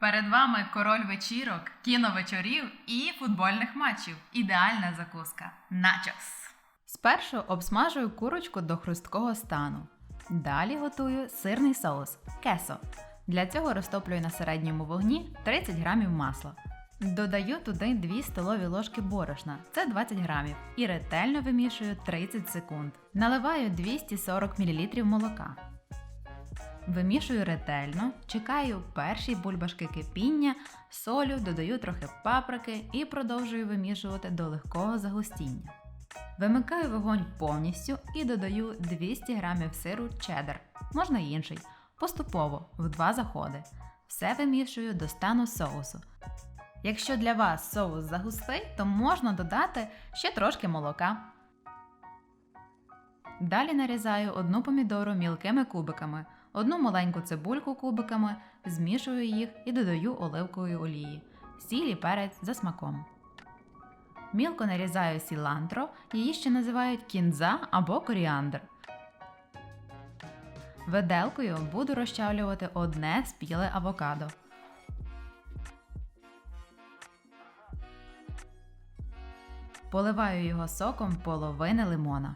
Перед вами король вечірок, кіновечорів і футбольних матчів. Ідеальна закуска. Начос. Спершу обсмажую курочку до хрусткого стану. Далі готую сирний соус кесо. Для цього розтоплюю на середньому вогні 30 грамів масла. Додаю туди 2 столові ложки борошна, це 20 грамів, і ретельно вимішую 30 секунд. Наливаю 240 мл молока. Вимішую ретельно, чекаю перші бульбашки кипіння, солю, додаю трохи паприки і продовжую вимішувати до легкого загустіння. Вимикаю вогонь повністю і додаю 200 г сиру чеддер, можна інший, поступово в два заходи. Все вимішую до стану соусу. Якщо для вас соус загустий, то можна додати ще трошки молока. Далі нарізаю одну помідору мілкими кубиками, одну маленьку цибульку кубиками, змішую їх і додаю оливкової олії, сіль і перець за смаком. Мілко нарізаю сілантро, її ще називають кінза або коріандр. Виделкою буду розчавлювати одне спіле авокадо. Поливаю його соком половини лимона.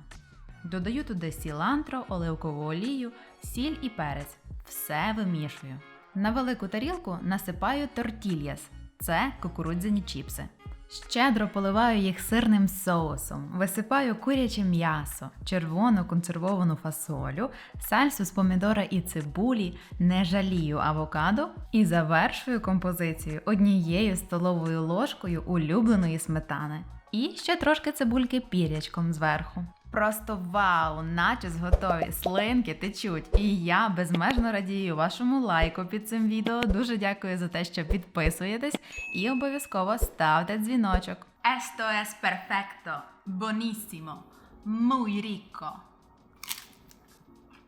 Додаю туди сілантро, оливкову олію, сіль і перець. Все вимішую. На велику тарілку насипаю тортільяс це кукурудзяні чіпси. Щедро поливаю їх сирним соусом, висипаю куряче м'ясо, червону консервовану фасолю, сальсу з помідора і цибулі, не жалію авокадо і завершую композицію однією столовою ложкою улюбленої сметани. І ще трошки цибульки пірячком зверху. Просто вау! Начос готові, слинки течуть. І я безмежно радію вашому лайку під цим відео. Дуже дякую за те, що підписуєтесь, і обов'язково ставте дзвіночок. Esto es perfecto, buonissimo, muy.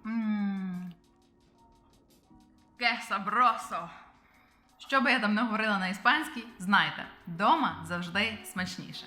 Mmm. Que sabroso! Що би я там не говорила на іспанській, знайте, дома завжди смачніше.